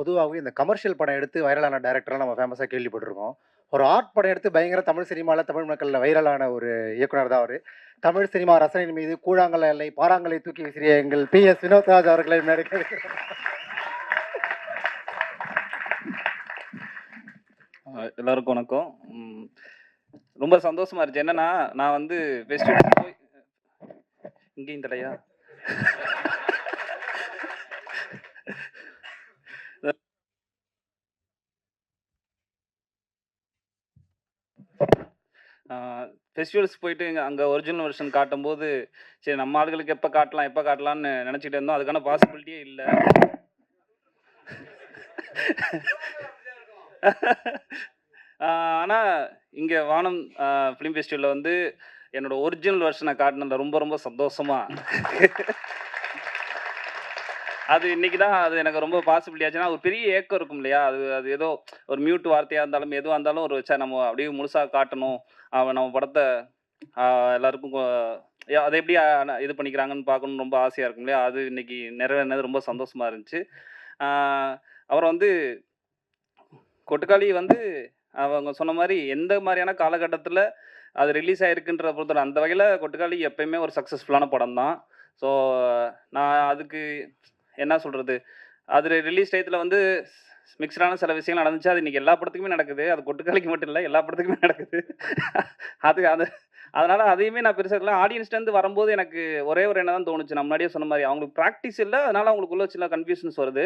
பொதுவாகவே இந்த கமர்ஷியல் படம் எடுத்து வைரலான டைரக்டர்லாம் நம்ம ஃபேமஸாக கேள்விப்பட்டிருக்கோம். ஒரு ஆர்ட் படம் எடுத்து பயங்கர தமிழ் சினிமாவில் தமிழ் மக்களில் வைரலான ஒரு இயக்குனர் தான் அவர். தமிழ் சினிமா ரசனையின் மீது கூழாங்கல எல்லை பாறாங்கலை தூக்கி விசிறிய எங்கள் பி. எஸ். வினோத்ராஜ் அவர்களை முன்னாடி எல்லாருக்கும் வணக்கம். ரொம்ப சந்தோஷமா இருந்துச்சு. என்னன்னா நான் வந்து ஃபெஸ்டிவல் போய் இங்கேயும் தடையா? ஃபெஸ்டிவல்ஸ் போயிட்டு இங்கே அங்கே ஒரிஜினல் வெர்ஷன் காட்டும்போது சரி நம்ம ஆளுகளுக்கு எப்போ காட்டலாம் எப்போ காட்டலாம்னு நினச்சிட்டு இருந்தோம். அதுக்கான பாசிபிலிட்டியே இல்லை. ஆனால் இங்கே வானம் ஃபிலிம் ஃபெஸ்டிவலில் வந்து என்னோட ஒரிஜினல் வெர்ஷனை காட்டினதில் ரொம்ப ரொம்ப சந்தோஷமாக அது இன்னைக்கு தான் அது எனக்கு ரொம்ப பாசிபிலிட்டி ஆச்சுன்னா ஒரு பெரிய ஏக்கம் இருக்கும் இல்லையா? அது அது ஏதோ ஒரு மியூட் வார்த்தையாக இருந்தாலும் எதுவாக இருந்தாலும் ஒரு சே நம்ம அப்படியே முழுசாக காட்டணும். அவன் நம்ம படத்தை எல்லாருக்கும் அதை எப்படி இது பண்ணிக்கிறாங்கன்னு பார்க்கணும்னு ரொம்ப ஆசையாக இருக்கும் இல்லையா? அது இன்னைக்கு நிறைவேறினது ரொம்ப சந்தோஷமாக இருந்துச்சு. அப்புறம் வந்து கொட்டுக்காளி வந்து அவங்க சொன்ன மாதிரி எந்த மாதிரியான காலகட்டத்தில் அது ரிலீஸ் ஆயிருக்குன்ற பொறுத்தவரை அந்த வகையில் கொட்டுக்காளி எப்பயுமே ஒரு சக்ஸஸ்ஃபுல்லான படம் தான் ஸோ நான் அதுக்கு என்ன சொல்கிறது அது ரிலீஸ் டயத்தில் வந்து மிக்சடான சில விஷயங்கள் நடந்துச்சு. அது இன்றைக்கி எல்லா படத்துக்குமே நடக்குது. அது கொட்டுக்காலிக்கு மட்டும் இல்லை எல்லா படத்துக்குமே நடக்குது. அது அது அதனால் அதையுமே நான் பெருசாக இல்லை ஆடியன்ஸ்லேருந்து வரும்போது எனக்கு ஒரே ஒரு என்ன தான் தோணுச்சு. நான் முன்னாடியே சொன்ன மாதிரி அவங்களுக்கு ப்ராக்டிஸ் இல்லை அதனால் அவங்களுக்குள்ள சில கன்ஃபியூஷன்ஸ் வருது.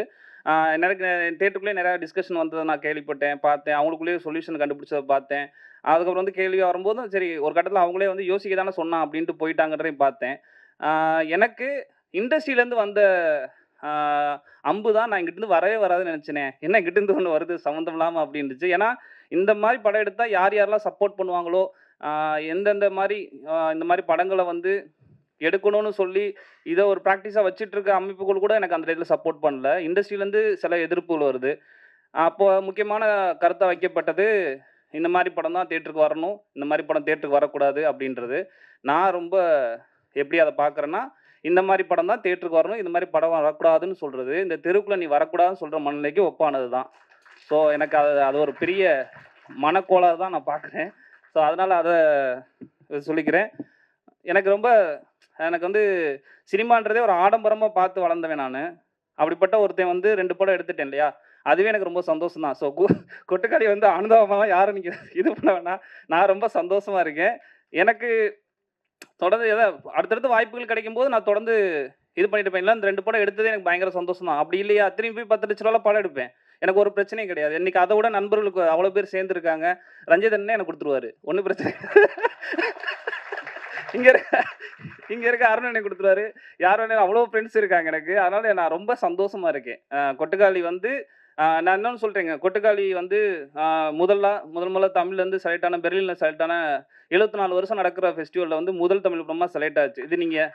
எனக்கு தேட்டருக்குள்ளே நிறையா டிஸ்கஷன் வந்ததை நான் கேள்விப்பட்டேன் பார்த்தேன். அவங்களுக்குள்ளேயே சொல்யூஷன் கண்டுபிடிச்சதை பார்த்தேன். அதுக்கப்புறம் வந்து கேள்வியாக வரும்போதும் சரி ஒரு கட்டத்தில் அவங்களே வந்து யோசிக்க தானே சொன்னான் அப்படின்ட்டு போயிட்டாங்கன்றதையும் பார்த்தேன். எனக்கு இண்டஸ்ட்ரியிலேருந்து வந்த அம்பு தான் நான் இங்கிட்டிருந்து வரவே வராதுன்னு நினச்சினேன் என்ன கிட்டேருந்து ஒன்று வருது? சம்மந்தம் இல்லாமல் அப்படின்னுச்சு. ஏன்னா இந்த மாதிரி படம் எடுத்தால் யார் யாரெல்லாம் சப்போர்ட் பண்ணுவாங்களோ எந்தெந்த மாதிரி இந்த மாதிரி படங்களை வந்து எடுக்கணும்னு சொல்லி இதை ஒரு ப்ராக்டிஸாக வச்சுட்டு இருக்க அமைப்புகள் கூட எனக்கு அந்த இடத்துல சப்போர்ட் பண்ணல. இண்டஸ்ட்ரியிலேருந்து சில எதிர்ப்புகள் வருது. அப்போ முக்கியமான கருத்தை வைக்கப்பட்டது இந்த மாதிரி படம் தான் தேட்டருக்கு வரணும். இந்த மாதிரி படம் தேட்டருக்கு வரக்கூடாது அப்படின்றது. நான் ரொம்ப எப்படி அதை பார்க்குறேன்னா இந்த மாதிரி படம் தான் தேட்டருக்கு வரணும் இந்த மாதிரி படம் வரக்கூடாதுன்னு சொல்கிறது இந்த தெருவுக்குள்ள நீ வரக்கூடாதுன்னு சொல்கிற மனநிலைக்கு ஒப்பானது தான். ஸோ எனக்கு அது அது ஒரு பெரிய மனக்கோளாக தான் நான் பார்க்குறேன். ஸோ அதனால் அதை சொல்லிக்கிறேன். எனக்கு ரொம்ப எனக்கு வந்து சினிமான்றதே ஒரு ஆடம்பரமாக பார்த்து வளர்ந்தவன் நான். அப்படிப்பட்ட ஒருத்தன் வந்து ரெண்டு படம் எடுத்துட்டேன் இல்லையா? அதுவே எனக்கு ரொம்ப சந்தோஷம் தான். ஸோ கொட்டுக்காளி வந்து அனுதாபமாக யாரும் நீங்கள் இது பண்ண வேணாம். நான் ரொம்ப சந்தோஷமாக இருக்கேன். எனக்கு தொடர்ந்து எதா அடுத்தடுத்து வாய்ப்புகள் கிடைக்கும் போது நான் தொடர்ந்து இது பண்ணிட்டு இருப்பேன் இந்த ரெண்டு படம் எடுத்ததே எனக்கு பயங்கர சந்தோஷம் தான் அப்படி இல்லையா? திரும்பி போய் பத்து லட்ச ரூபாய் படம் எடுப்பேன். எனக்கு ஒரு பிரச்சனையும் கிடையாது. இன்னைக்கு அதை விட நண்பர்களுக்கு அவ்வளோ பேர் சேர்ந்துருக்காங்க. ரஞ்சித் அண்ணே எனக்கு கொடுத்துருவாரு. ஒன்றும் பிரச்சனை இங்கே இருக்க இங்கே இருக்க அருண் அண்ணே கொடுத்துருவாரு. யார் வேணாலும் அவ்வளோ ஃப்ரெண்ட்ஸ் இருக்காங்க எனக்கு. அதனால நான் ரொம்ப சந்தோஷமா இருக்கேன். கொட்டுக்காளி வந்து நான் இன்னொன்று சொல்கிறேங்க கொட்டுக்காளி வந்து முதல்ல முதல் முதல்ல தமிழ்லேருந்து செலக்ட் ஆன பெர்லினில் செலக்ட் ஆன எழுபத்தி நாலு வருஷம் நடக்கிற ஃபெஸ்டிவலில் வந்து முதல் தமிழ் படமாக செலக்ட் ஆச்சு. இது நீங்கள்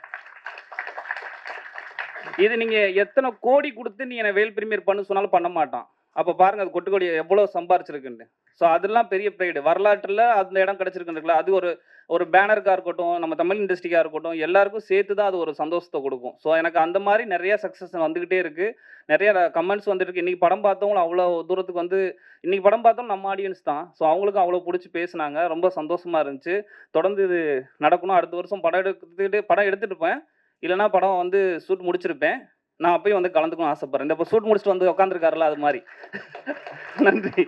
இது நீங்கள் எத்தனை கோடி கொடுத்து நீ என்னை வேல் பிரிமியர் பண்ண சொன்னாலும் பண்ண மாட்டான். அப்போ பாருங்க அது கொட்டுக்கொடி எவ்வளோ சம்பாரிச்சிருக்குன்னு ஸோ அதெல்லாம் பெரிய ப்ரைடு வரலாற்றில் அந்த இடம் கிடச்சிருக்குன்றதுல அது ஒரு ஒரு பேனருக்காக இருக்கட்டும் நம்ம தமிழ் இண்டஸ்ட்ரிக்காக இருக்கட்டும் எல்லாருக்கும் சேர்த்து தான் அது ஒரு சந்தோஷத்தை கொடுக்கும். ஸோ எனக்கு அந்த மாதிரி நிறைய சக்ஸஸ் வந்துக்கிட்டே இருக்கு. நிறைய கமெண்ட்ஸ் வந்துட்டு இருக்கு இன்னைக்கு படம் பார்த்தவங்களும் அவ்வளோ தூரத்துக்கு வந்து இன்னைக்கு படம் பார்த்தோம் நம்ம ஆடியன்ஸ் தான். ஸோ அவங்களுக்கும் அவ்வளோ பிடிச்சி பேசுனாங்க. ரொம்ப சந்தோஷமா இருந்துச்சு. தொடர்ந்து இது நடக்கணும். அடுத்த வருஷம் படம் எடுத்துக்கிட்டு படம் எடுத்துட்டு இருப்பேன். இல்லைன்னா படம் வந்து ஷூட் முடிச்சிருப்பேன். நான் அப்பயும் வந்து கலந்துக்கணும் ஆசைப்படுறேன். இப்போ சூட் முடிச்சுட்டு வந்து உட்காந்துருக்காருல அது மாதிரி. நன்றி.